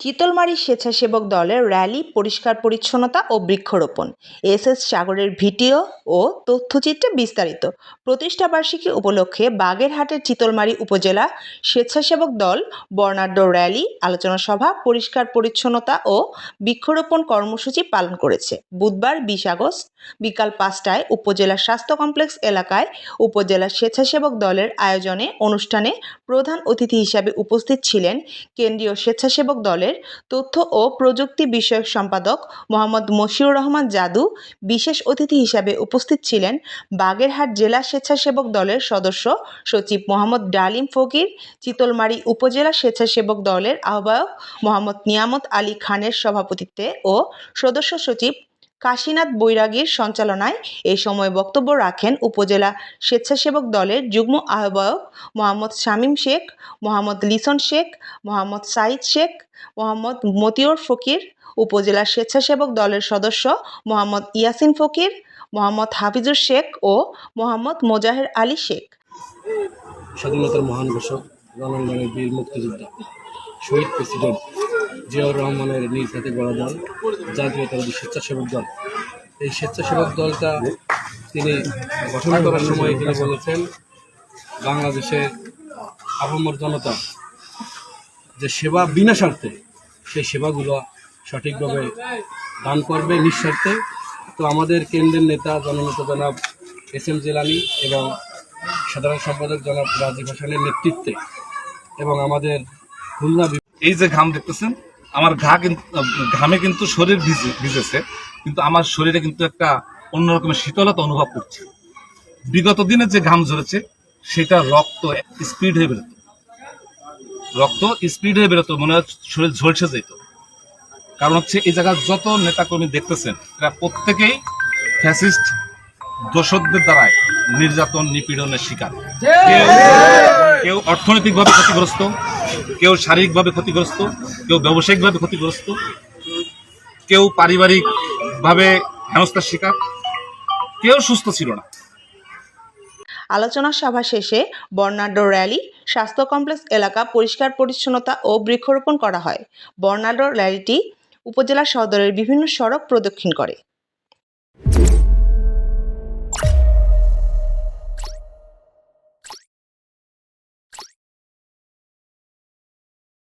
চিতলমারি স্বেচ্ছাসেবক দলের র্যালি, পরিষ্কার পরিচ্ছন্নতা ও বৃক্ষরোপণ। এস এস সাগরের ভিডিও ও তথ্যচিত্রে বিস্তারিত। প্রতিষ্ঠাবার্ষিকী উপলক্ষে বাগেরহাটের চিতলমারি উপজেলা স্বেচ্ছাসেবক দল, বর্ণাঢ্য র্যালি, আলোচনা সভা, পরিষ্কার পরিচ্ছন্নতা ও বৃক্ষরোপণ কর্মসূচি পালন করেছে। বুধবার বিশ আগস্ট, বিকাল পাঁচটায় উপজেলা স্বাস্থ্য কমপ্লেক্স এলাকায় উপজেলা স্বেচ্ছাসেবক দলের আয়োজনে অনুষ্ঠানে প্রধান অতিথি হিসাবে উপস্থিত ছিলেন কেন্দ্রীয় স্বেচ্ছাসেবক দলের তথ্য ও প্রযুক্তি বিষয়ক সম্পাদক মোহাম্মদ মশিউর রহমান জাদু বিশেষ অতিথি হিসাবে উপস্থিত ছিলেন বাগেরহাট জেলা স্বেচ্ছাসেবক দলের সদস্য সচিব মোহাম্মদ ডালিম ফকির, চিতলমারি উপজেলা স্বেচ্ছাসেবক দলের আহ্বায়ক মোহাম্মদ নিয়ামত আলী খানের সভাপতিত্বে ও সদস্য সচিব কাশীনাথ বৈরাগীর সঞ্চালনায় এ সময় বক্তব্য রাখেন উপজেলা স্বেচ্ছাসেবক দলের যুগ্ম আহ্বায়ক মোহাম্মদ শামীম শেখ, মোহাম্মদ লিসন শেখ, মোহাম্মদ সাইদ শেখ, মোহাম্মদ মতিউর ফকির, উপজেলা স্বেচ্ছাসেবক দলের সদস্য মোহাম্মদ ইয়াসিন ফকির, মোহাম্মদ হাফিজুর শেখ ও মোহাম্মদ মোজাহের আলী শেখ। স্বাধীনতার মহান ঘোষক রণাঙ্গনের বীর মুক্তিযোদ্ধা, শহীদ প্রেসিডেন্ট জিয়াউর রহমানের নিজ হাতে গড়া দল জাতীয়তাবাদী স্বেচ্ছাসেবক দল। এই স্বেচ্ছাসেবক দলটা তিনি গঠন করার সময় তিনি বলেছেন, বাংলাদেশের আপামর জনতা যে সেবা বিনা স্বার্থে সেই সেবাগুলো সঠিকভাবে দান করবে নিঃস্বার্থে। তো আমাদের কেন্দ্রের নেতা জননেতা জনাব এস এম জেলানি এবং সাধারণ সম্পাদক জনাব রাজীব হাসানের নেতৃত্বে এবং আমাদের খুলনা এই যে ঘাম দেখতেছেন আমার ঘা কিন্তু ঘামে কিন্তু শরীর ভিজে ভিজেছে কিন্তু আমার শরীরে কিন্তু একটা অন্যরকমের শীতলতা অনুভব করছি। বিগত দিনে যে ঘাম ঝরেছে সেটা রক্ত স্পিড হয়ে বেরোতো। রক্ত স্পিড হয়ে বেরোতো মনে হয় শরীর ঝলসে যেত। কারণ হচ্ছে এই জায়গার যত নেতাকর্মী দেখতেছেন এরা প্রত্যেকেই ফ্যাসিস্ট দোষকদের দ্বারায় নির্যাতন নিপীড়নের শিকার। কেউ কেউ অর্থনৈতিকভাবে ক্ষতিগ্রস্ত কেউ শারীরিকভাবে ক্ষতিগ্রস্ত, কেউ ব্যবসায়িকভাবে ক্ষতিগ্রস্ত, কেউ পারিবারিকভাবে হেনস্থার শিকার, কেউ সুস্থ ছিল না। আলোচনা সভা শেষে বর্ণাঢ্য র্যালি, স্বাস্থ্য কমপ্লেক্স এলাকা পরিষ্কার পরিচ্ছন্নতা ও বৃক্ষরোপণ করা হয়। বর্ণাঢ্য র্যালিটি উপজেলা সদরের বিভিন্ন সড়ক প্রদক্ষিণ করে।